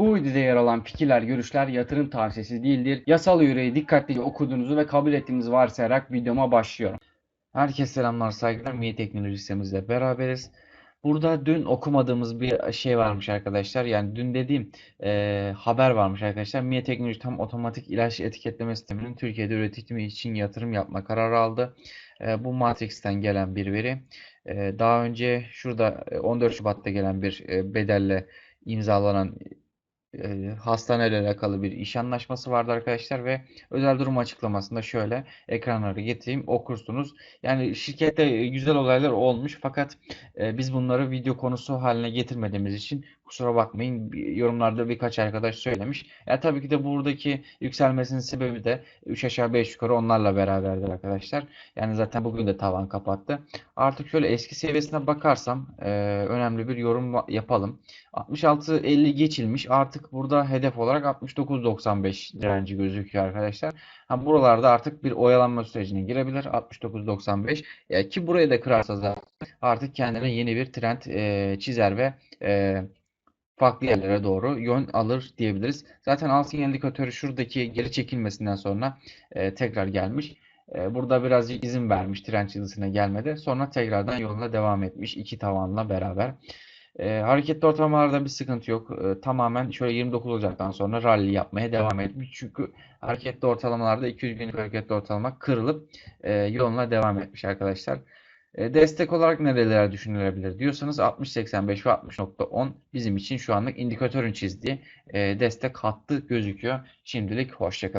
Bu videoda yer alan fikirler, görüşler yatırım tavsiyesi değildir. Yasal yüreği dikkatlice okuduğunuzu ve kabul ettiğinizi varsayarak videoma başlıyorum. Herkese selamlar, saygılar. Mi Teknoloji sitemizle beraberiz. Burada dün okumadığımız bir şey varmış arkadaşlar. Yani dün dediğim e, haber varmış arkadaşlar. Mi Teknoloji tam otomatik ilaç etiketleme sisteminin Türkiye'de üretimi için yatırım yapma kararı aldı. E, bu Matrix'ten gelen bir veri. E, daha önce şurada e, 14 Şubat'ta gelen bir e, bedelle imzalanan e, hastaneyle alakalı bir iş anlaşması vardı arkadaşlar ve özel durum açıklamasında şöyle ekranları getireyim okursunuz. Yani şirkette güzel olaylar olmuş fakat e, biz bunları video konusu haline getirmediğimiz için kusura bakmayın yorumlarda birkaç arkadaş söylemiş. Ya tabii ki de buradaki yükselmesinin sebebi de 3 aşağı 5 yukarı onlarla beraberdir arkadaşlar. Yani zaten bugün de tavan kapattı. Artık şöyle eski seviyesine bakarsam e, önemli bir yorum yapalım. 66.50 geçilmiş. Artık burada hedef olarak 69.95 direnci gözüküyor arkadaşlar. Ha, buralarda artık bir oyalanma sürecine girebilir. 69.95. Ya ki burayı da kırarsa zaten artık kendine yeni bir trend e, çizer ve e, farklı yerlere doğru yön alır diyebiliriz. Zaten al sinyal indikatörü şuradaki geri çekilmesinden sonra e, tekrar gelmiş. E, burada birazcık izin vermiş trend çizgisine gelmedi. Sonra tekrardan yoluna devam etmiş iki tavanla beraber. E, hareketli ortalamalarda bir sıkıntı yok. E, tamamen şöyle 29 Ocak'tan sonra rally yapmaya devam etmiş. Çünkü hareketli ortalamalarda 200 günlük hareketli ortalama kırılıp e, yoluna devam etmiş arkadaşlar. E, destek olarak nereler düşünülebilir diyorsanız 60.85 ve 60.10 bizim için şu anlık indikatörün çizdiği e, destek hattı gözüküyor. Şimdilik hoşça kalın.